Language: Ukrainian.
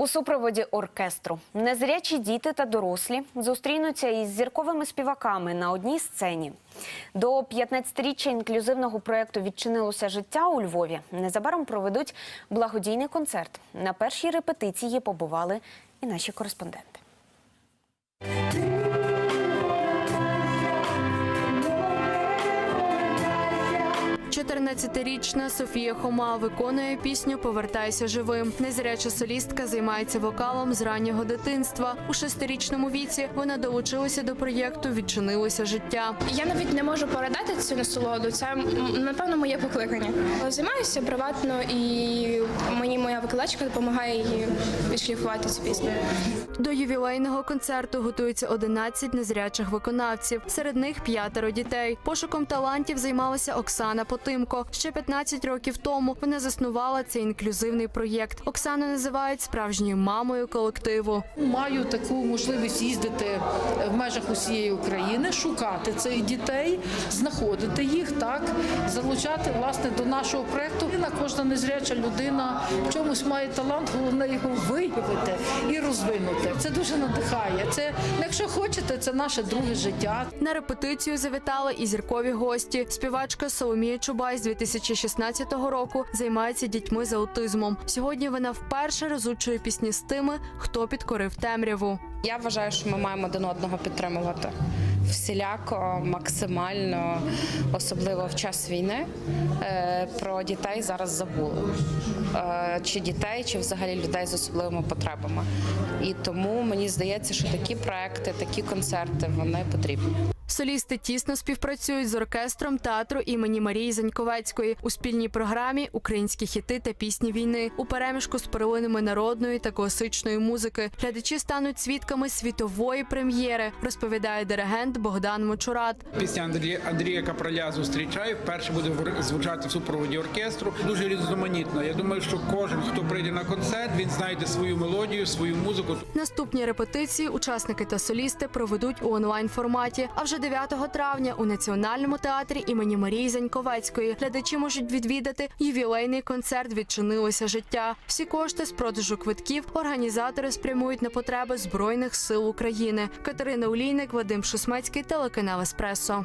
У супроводі оркестру незрячі діти та дорослі зустрінуться із зірковими співаками на одній сцені. До 15-річчя інклюзивного проєкту відчинилося життя у Львові. Незабаром проведуть благодійний концерт. На першій репетиції побували і наші кореспонденти. 14-річна Софія Хома виконує пісню Повертайся живим. Незряча солістка займається вокалом з раннього дитинства. У шестирічному віці вона долучилася до проєкту Відчинилося життя. Я навіть не можу передати цю насолоду. Це напевно моє покликання. Займаюся приватно, і мені моя викладачка допомагає її відшліфувати цю пісню. До ювілейного концерту готуються 11 незрячих виконавців. Серед них п'ятеро дітей. Пошуком талантів займалася Оксана Потимко. Ще 15 років тому вона заснувала цей інклюзивний проєкт. Оксану називають справжньою мамою колективу. Маю таку можливість їздити в межах усієї України, шукати цих дітей, знаходити їх, так залучати власне до нашого проекту. На кожна незряча людина в чомусь має талант, головне його виявити і розвинути. Це дуже надихає. Це ну, якщо хочете, це наше друге життя. На репетицію завітали і зіркові гості. Співачка Соломія Чубай з 2016 року займається дітьми з аутизмом. Сьогодні вона вперше розучує пісні з тими, хто підкорив темряву. Я вважаю, що ми маємо один одного підтримувати всіляко, максимально, особливо в час війни. Е, Про дітей зараз забули. Е, Чи дітей, чи взагалі людей з особливими потребами. І тому мені здається, що такі проекти, такі концерти вони потрібні. Солісти тісно співпрацюють з оркестром театру імені Марії Заньковецької у спільній програмі Українські хіти та пісні війни у переміжку з перлинами народної та класичної музики. Глядачі стануть свідками світової прем'єри, розповідає диригент Богдан Мочурат. Пісня Андрія, Андрія Капроля зустрічаю. Вперше буде звучати в супроводі оркестру. Дуже різноманітно. Я думаю, що кожен, хто прийде на концерт, він знайде свою мелодію, свою музику. Наступні репетиції учасники та солісти проведуть у онлайн форматі. А вже 9 травня у національному театрі імені Марії Заньковецької глядачі можуть відвідати ювілейний концерт Відчинилося життя. Всі кошти з продажу квитків організатори спрямують на потреби збройних сил України. Катерина Олійник, Вадим Шусмецький, телеканал Еспресо.